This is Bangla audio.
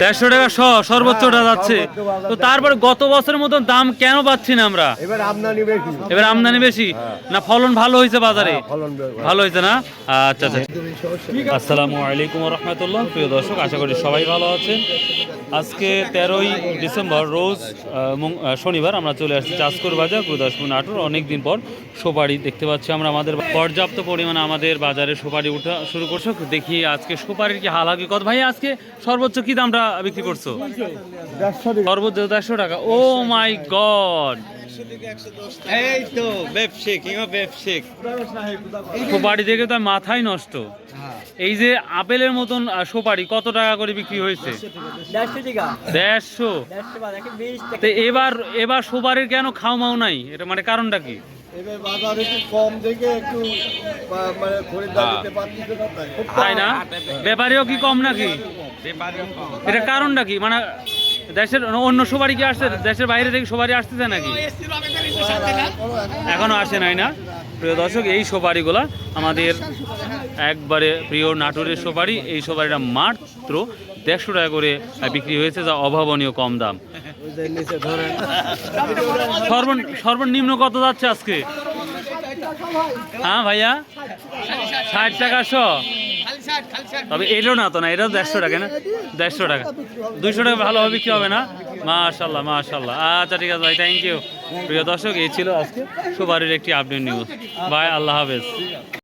দেড়শো টাকা শ সর্বোচ্চটা যাচ্ছে। তো তারপরে গত বছরের মতন দাম কেন পাচ্ছি না আমরা? এবার আমদানি বেশি। এবার আমদানি বেশি? না ফলন ভালো হয়েছে বাজারে? ভালো। হয়েছে না? আচ্ছা আচ্ছা। আসসালামু আলাইকুম রহমতুল্লাহ। প্রিয় দর্শক আশা করি সবাই ভালো আছেন। আজকে তেরোই ডিসেম্বর রোজ শনিবার আমরা চলে আসছি চাষকর বাজার গুরুদাসপুর নাটোর। অনেকদিন পর সুপারি দেখতে পাচ্ছি আমরা আমাদের। পর্যাপ্ত পরিমাণে আমাদের বাজারে সুপারি উঠা শুরু করছ। দেখি আজকে সুপারির কি হালাকি কত ভাই আজকে সর্বোচ্চ কি দামটা? বিক্রি করছ? দেড়শো সর্বোচ্চ দেড়শো টাকা। Oh my God. এই তো ব্যবসায়িক ইমা ব্যবসায়িক সুপারি দেখে তো মাথায় নষ্ট। এই যে আপেলের মতন সুপারি কত টাকা করে বিক্রি হয়েছে? দেড়শো তো এবার এবার সুপারির কেন খাও মাও নাই? এটা মানে কারণটা কি? এবার বাজার একটু কম দেখে একটু মানে খরিদ্দার দিতে পারছি না তাই। তাই না? ব্যাপারেও কি কম নাকি? এটা কারণটা কি? মানে দেশের অন্য সুপারি কি আসছে? দেশের বাইরে থেকে সুপারি আসতেছে নাকি? এখনও আসে নাই না। প্রিয় দর্শক, এই সুপারিগুলা আমাদের একবারে প্রিয় নাটোরের সুপারি এই সুপারিটা মাত্র দেড়শো টাকা করে বিক্রি হয়েছে, যা অভাবনীয় কম দাম। সর্বন- সর্বনিম্ন কত যাচ্ছে আজকে? হ্যাঁ ভাইয়া? ষাট টাকা শো তবে এলো না তো না এটা দেড়শো টাকা না? দেড়শো টাকা। দুইশো টাকা ভালো হবে কি হবে না? মাশাল্লাহ মাশাল্লাহ। আচ্ছা ঠিক আছে ভাই থ্যাংক ইউ প্রিয় দর্শক এই ছিল আজকে সুপারির একটি আপডেট নিউজ ভাই আল্লাহ হাফেজ।